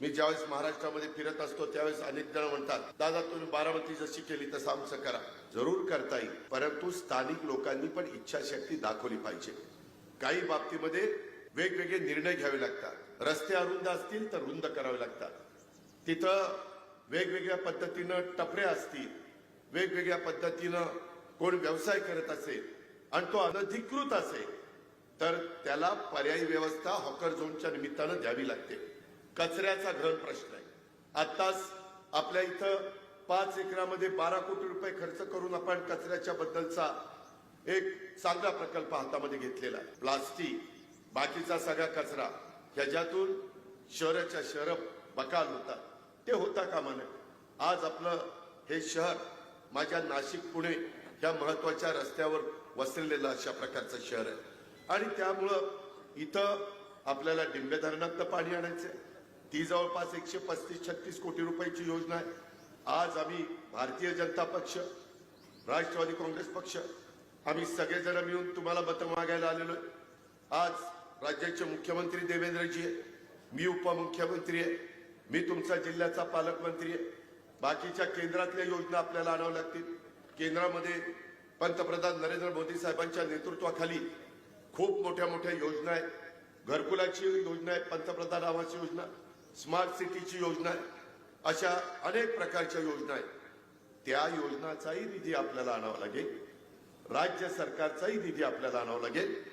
मी ज्यावेळेस महाराष्ट्रामध्ये फिरत असतो त्यावेळेस अनेक जण म्हणतात दादा तुम्ही बारामती जशी केली तसं आमचं करा. जरूर करता येईल परंतु स्थानिक लोकांनी पण इच्छाशक्ती दाखवली पाहिजे. काही बाबतीमध्ये वेगवेगळे निर्णय घ्यावे लागतात. रस्ते अरुंद असतील तर रुंद करावे लागतात. तिथं वेगवेगळ्या पद्धतीनं टपरे असतील वेगवेगळ्या पद्धतीनं कोण व्यवसाय करत असेल आणि तो अनधिकृत असेल तर त्याला पर्यायी व्यवस्था हॉकर झोनच्या निमित्तानं द्यावी लागते. कचऱ्याचा घन प्रश्न आहे. आत्ताच आपल्या इथं पाच एकरामध्ये बारा कोटी रुपये खर्च करून आपण कचऱ्याच्या बद्दलचा एक चांगला प्रकल्प हातामध्ये घेतलेला आहे. प्लास्टिक बाकीचा सगळा कचरा ह्याच्यातून शहराच्या शहर बकाल होतात. ते होता कामा नये. आज आपलं हे शहर माझ्या नाशिक पुणे या महत्त्वाच्या रस्त्यावर वसलेलं अशा प्रकारचं शहर आहे. आणि त्यामुळं इथं आपल्याला डिंबे धरणात पाणी आणायचं आहे ती जवळपास एकशे पस्तीस छत्तीस कोटी रुपयाची योजना आहे. आज आम्ही भारतीय जनता पक्ष राष्ट्रवादी काँग्रेस पक्ष आम्ही सगळेजण मिळून तुम्हाला मतं मागायला आलेलो आहे. आज राज्याचे मुख्यमंत्री देवेंद्रजी आहे मी उपमुख्यमंत्री आहे मी तुमचा जिल्ह्याचा पालकमंत्री आहे. बाकीच्या केंद्रातल्या योजना आपल्याला आणाव्या लागतील. केंद्रामध्ये पंतप्रधान नरेंद्र मोदी साहेबांच्या नेतृत्वाखाली खूप मोठ्या मोठ्या योजना आहेत. घरकुलाची योजना आहे पंतप्रधान आवास योजना. स्मार्ट सिटीची योजना आहे. अशा अनेक प्रकारच्या योजना आहेत. त्या योजनाचाही निधी आपल्याला आणावा लागेल. राज्य सरकारचाही निधी आपल्याला आणावा लागेल.